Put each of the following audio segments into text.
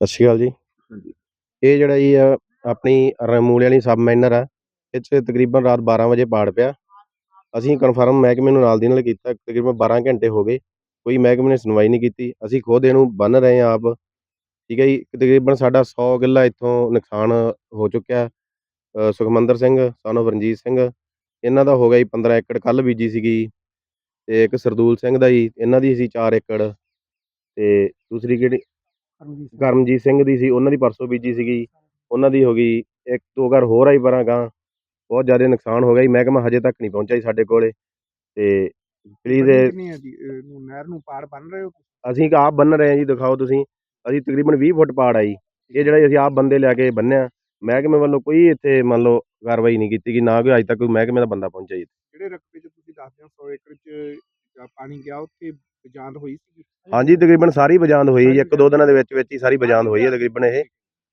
ਸਤਿ ਸ਼੍ਰੀ ਅਕਾਲ ਜੀ। ਇਹ ਜਿਹੜਾ ਜੀ ਆ, ਆਪਣੀ ਰਮੂਲੇ ਵਾਲੀ ਸਬ ਮੈਨਰ ਆ ਇਹ 'ਚ ਤਕਰੀਬਨ ਰਾਤ 12 ਵਜੇ ਪਾੜ ਪਿਆ। ਅਸੀਂ ਕਨਫਰਮ ਮਹਿਕਮੇ ਨੂੰ ਨਾਲ ਦੀ ਨਾਲ ਕੀਤਾ ਤਕਰੀਬਨ 12 ਘੰਟੇ ਹੋ ਗਏ। ਕੋਈ ਮਹਿਕਮੇ ਨੇ ਸੁਣਵਾਈ ਨਹੀਂ ਕੀਤੀ। ਅਸੀਂ ਖੁਦ ਇਹਨੂੰ ਬੰਨ ਰਹੇ ਹਾਂ ਆਪ। ਠੀਕ ਹੈ ਜੀ? ਤਕਰੀਬਨ ਸਾਡਾ 100 ਕਿੱਲਾ ਇੱਥੋਂ ਨੁਕਸਾਨ ਹੋ ਚੁੱਕਿਆ। ਸੁਖਮੰਦਰ ਸਿੰਘ ਸਾਨੂੰ ਰਣਜੀਤ ਸਿੰਘ ਇਹਨਾਂ ਦਾ ਹੋ ਗਿਆ ਜੀ 15 ਏਕੜ ਕੱਲ ਬੀਜੀ ਸੀਗੀ ਤੇ ਇੱਕ ਸਰਦੂਲ ਸਿੰਘ ਦਾ ਜੀ ਇਹਨਾਂ ਦੀ ਸੀ 4 ਏਕੜ ਤੇ ਦੂਸਰੀ ਕਿਹੜੀ ਕਰਮਜੀਤ ਸਿੰਘ ਦੀ ਸੀ ਉਹਨਾਂ ਦੀ ਪਰਸੋਂ ਬੀਜੀ ਸੀਗੀ ਉਹਨਾਂ ਦੀ ਹੋ ਗਈ ਇੱਕ ਦੋ ਘਰ ਹੋਰ ਆਈ ਪਰਾਂ ਗਾਂ ਬਹੁਤ ਜ਼ਿਆਦਾ ਨੁਕਸਾਨ ਹੋ ਗਿਆ ਜੀ ਮਹਿਕਮਾ ਹਜੇ ਤੱਕ ਨਹੀਂ ਪਹੁੰਚਿਆ ਜੀ ਸਾਡੇ ਕੋਲੇ ਤੇ ਪਲੀਜ਼ ਨਹਿਰ ਨੂੰ ਪਾੜ ਬੰਨ ਰਹੇ ਹੋ? ਅਸੀਂ ਆਪ ਬੰਨ ਰਹੇ ਹਾਂ ਜੀ ਦਿਖਾਓ ਤੁਸੀਂ ਅਸੀਂ ਤਕਰੀਬਨ 20 ਫੁੱਟ ਪਾੜ ਆ ਜੀ ਇਹ ਜਿਹੜਾ ਅਸੀਂ ਆਪ ਬੰਦੇ ਲਿਆ ਕੇ ਬੰਨਿਆ ਮਹਿਕਮੇ ਵੱਲੋਂ ਕੋਈ ਇੱਥੇ ਮੰਨ ਲਓ ਕਾਰਵਾਈ ਨਹੀਂ ਕੀਤੀ ਕਿ ਨਾ ਕੋਈ ਅਜੇ ਤੱਕ ਕੋਈ ਮਹਿਕਮੇ ਦਾ ਬੰਦਾ ਪਹੁੰਚਿਆ ਜੀ ਜਿਹੜੇ ਰਕਬੇ 'ਚ ਤੁਸੀਂ ਦੱਸਦੇ ਹੋ? 100 ਏਕੜ 'ਚ ਜਾਂ ਪਾਣੀ ਗਿਆ ਉੱਥੇ ਜਾਂਦ ਹੋਈ ਸੀ ਹਾਂਜੀ ਤਕਰੀਬਨ ਸਾਰੀ ਬਜਾਂਦ ਹੋਈ ਹੈ ਇੱਕ ਦੋ ਦਿਨਾਂ ਦੇ ਵਿੱਚ ਵਿੱਚ ਹੀ ਸਾਰੀ ਬਜਾਂਦ ਹੋਈ ਹੈ ਤਕਰੀਬਨ ਇਹ।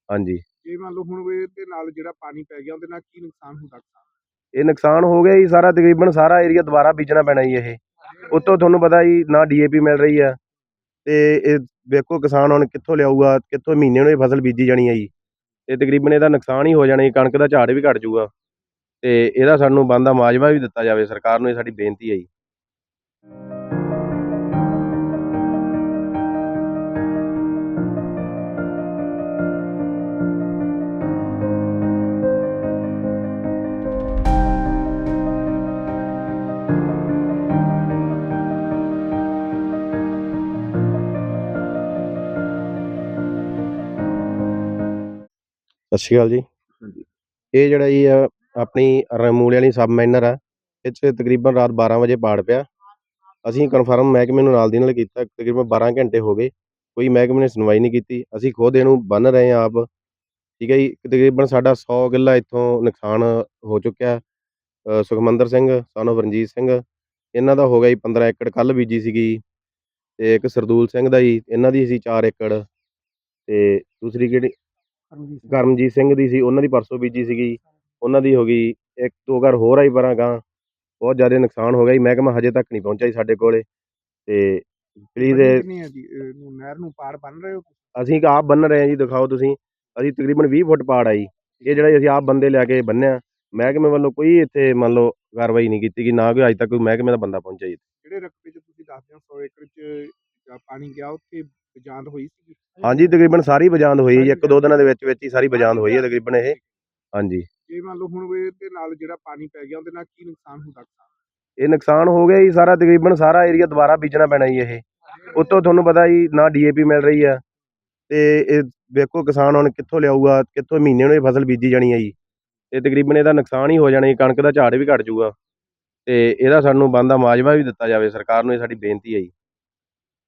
ਹਾਂਜੀ। ਜੇ ਮੰਨ ਲਓ ਹੁਣ ਇਹਦੇ ਨਾਲ ਜਿਹੜਾ ਪਾਣੀ ਪੈ ਗਿਆ ਉਹਦੇ ਨਾਲ ਕੀ ਨੁਕਸਾਨ ਹੁੰਦਾ ਇਹ ਨੁਕਸਾਨ ਹੋ ਗਿਆ ਜੀ ਸਾਰਾ ਤਕਰੀਬਨ ਸਾਰਾ ਏਰੀਆ ਦੁਬਾਰਾ ਬੀਜਣਾ ਪੈਣਾ ਜੀ ਇਹ। ਉੱਤੋਂ ਤੁਹਾਨੂੰ ਪਤਾ ਜੀ ਨਾ ਡੀਏਪੀ ਮਿਲ ਰਹੀ ਆ ਤੇ ਇਹ ਵੇਖੋ ਕਿਸਾਨ ਹੁਣ ਕਿੱਥੋਂ ਲਿਆਊਗਾ ਕਿੱਥੋਂ ਮਹੀਨੇ ਨੂੰ ਇਹ ਫਸਲ ਬੀਜੀ ਜਾਣੀ ਆ ਜੀ। ਤੇ ਤਕਰੀਬਨ ਇਹਦਾ ਨੁਕਸਾਨ ਹੀ ਹੋ ਜਾਣਾ ਜੀ, ਕਣਕ ਦਾ ਝਾੜ ਵੀ ਘਟ ਜਾਊਗਾ। ਤੇ ਇਹਦਾ ਸਾਨੂੰ ਬਣਦਾ ਮਾਜਵਾ ਵੀ ਦਿੱਤਾ ਜਾਵੇ, ਸਰਕਾਰ ਨੂੰ ਇਹ ਸਾਡੀ ਬੇਨਤੀ ਹੈ ਜੀ। ਸਤਿ ਸ਼੍ਰੀ ਅਕਾਲ ਜੀ। ਹਾਂਜੀ। ਇਹ ਜਿਹੜਾ ਜੀ ਆ ਆਪਣੀ ਰਮੂਲੇ ਵਾਲੀ ਸਬ ਮਾਈਨਰ ਆ ਇਹ 'ਚ ਤਕਰੀਬਨ ਰਾਤ 12 ਵਜੇ ਪਾੜ ਪਿਆ। ਅਸੀਂ ਕਨਫਰਮ ਮਹਿਕਮੇ ਨੂੰ ਨਾਲ ਦੀ ਨਾਲ ਕੀਤਾ ਤਕਰੀਬਨ 12 ਘੰਟੇ ਹੋ ਗਏ। ਕੋਈ ਮਹਿਕਮੇ ਨੇ ਸੁਣਵਾਈ ਨਹੀਂ ਕੀਤੀ। ਅਸੀਂ ਖੁਦ ਇਹਨੂੰ ਬੰਨ ਰਹੇ ਹਾਂ ਆਪ। ਠੀਕ ਹੈ ਜੀ ਤਕਰੀਬਨ ਸਾਡਾ 100 ਕਿੱਲਾ ਇੱਥੋਂ ਨੁਕਸਾਨ ਹੋ ਚੁੱਕਿਆ। ਅ, ਸੁਖਮੰਦਰ ਸਿੰਘ ਸਾਨੂੰ ਰਣਜੀਤ ਸਿੰਘ ਇਹਨਾਂ ਦਾ ਹੋ ਗਿਆ ਜੀ 15 ਏਕੜ ਕੱਲ ਬੀਜੀ ਸੀਗੀ ਤੇ ਇੱਕ ਸਰਦੂਲ ਸਿੰਘ ਦਾ ਜੀ ਇਹਨਾਂ ਦੀ ਸੀ 4 ਏਕੜ। ਤੇ ਦੂਸਰੀ ਕਿਹੜੀ ਕਰਮਜੀਤ ਸਿੰਘ। ਦੀ ਸੀ ਉਹਨਾਂ ਦੀ ਪਰਸੋਂ ਬੀਜੀ ਸੀਗੀ ਉਹਨਾਂ ਦੀ ਹੋ ਗਈ ਇੱਕ ਦੋ ਘਰ ਹੋਰ ਆਈ ਪਰਾਂ ਗਾਂ ਬਹੁਤ ਜ਼ਿਆਦਾ ਨੁਕਸਾਨ ਹੋ ਗਿਆ ਜੀ। ਮਹਿਕਮਾ ਹਜੇ ਤੱਕ ਨਹੀਂ ਪਹੁੰਚਿਆ ਜੀ ਸਾਡੇ ਕੋਲੇ। ਤੇ ਪਲੀਜ਼ ਕਿੰਨੀ ਹੈ ਜੀ ਇਹਨੂੰ ਨਹਿਰ ਨੂੰ ਪਾੜ ਬੰਨ ਰਹੇ ਹੋ? ਅਸੀਂ ਆਪ ਬੰਨ ਰਹੇ ਹਾਂ ਜੀ ਦਿਖਾਓ ਤੁਸੀਂ। ਅਸੀਂ ਤਕਰੀਬਨ 20 ਫੁੱਟ ਪਾੜ ਆ ਜੀ ਇਹ ਜਿਹੜਾ ਅਸੀਂ ਆਪ ਬੰਦੇ ਲਿਆ ਕੇ ਬੰਨਿਆ ਮਹਿਕਮੇ ਵੱਲੋਂ ਕੋਈ ਇੱਥੇ ਮੰਨ ਲਓ ਕਾਰਵਾਈ ਨਹੀਂ ਕੀਤੀ ਕਿ ਨਾ ਕੋਈ ਅਜੇ ਤੱਕ ਕੋਈ ਮਹਿਕਮੇ ਦਾ ਬੰਦਾ ਪਹੁੰਚਿਆ ਜੀ ਜਿਹੜੇ ਰਕਬੇ 'ਚ ਤੁਸੀਂ ਦੱਸਦੇ ਹੋ 100 ਏਕੜ 'ਚ ਪਾਣੀ ਗਿਆ ਉੱਥੇ ਜਾਂਦ ਹੋਈ ਸੀ ਹਾਂਜੀ ਤਕਰੀਬਨ ਸਾਰੀ ਬਜਾਂਦ ਹੋਈ ਹੈ ਜੀ ਇੱਕ ਦੋ ਦਿਨਾਂ ਦੇ ਵਿੱਚ ਵਿੱਚ ਹੀ ਸਾਰੀ ਬਜਾਂਦ ਹੋਈ ਹੈ ਤਕਰੀਬਨ ਇਹ। ਹਾਂਜੀ। ਜੇ ਮੰਨ ਲਓ ਹੁਣ ਇਹਦੇ ਨਾਲ ਜਿਹੜਾ ਪਾਣੀ ਪੈ ਗਿਆ ਉਹਦੇ ਨਾਲ ਕੀ ਨੁਕਸਾਨ ਹੁੰਦਾ ਇਹ ਨੁਕਸਾਨ ਹੋ ਗਿਆ ਜੀ ਸਾਰਾ ਤਕਰੀਬਨ ਸਾਰਾ ਏਰੀਆ ਦੁਬਾਰਾ ਬੀਜਣਾ ਪੈਣਾ ਜੀ ਇਹ। ਉੱਤੋਂ ਤੁਹਾਨੂੰ ਪਤਾ ਜੀ ਨਾ ਡੀਏਪੀ ਮਿਲ ਰਹੀ ਆ। ਤੇ ਇਹ ਵੇਖੋ ਕਿਸਾਨ ਹੁਣ ਕਿੱਥੋਂ ਲਿਆਊਗਾ ਕਿੱਥੋਂ ਮਹੀਨੇ ਨੂੰ ਇਹ ਫਸਲ ਬੀਜੀ ਜਾਣੀ ਆ ਜੀ। ਤੇ ਤਕਰੀਬਨ ਇਹਦਾ ਨੁਕਸਾਨ ਹੀ ਹੋ ਜਾਣਾ ਜੀ ਕਣਕ ਦਾ ਝਾੜ ਵੀ ਘਟ ਜਾਊਗਾ। ਤੇ ਇਹਦਾ ਸਾਨੂੰ ਬੰਦਾ ਮਾਜਵਾ ਵੀ ਦਿੱਤਾ ਜਾਵੇ ਸਰਕਾਰ ਨੂੰ ਇਹ ਸਾਡੀ ਬੇਨਤੀ ਹੈ ਜੀ।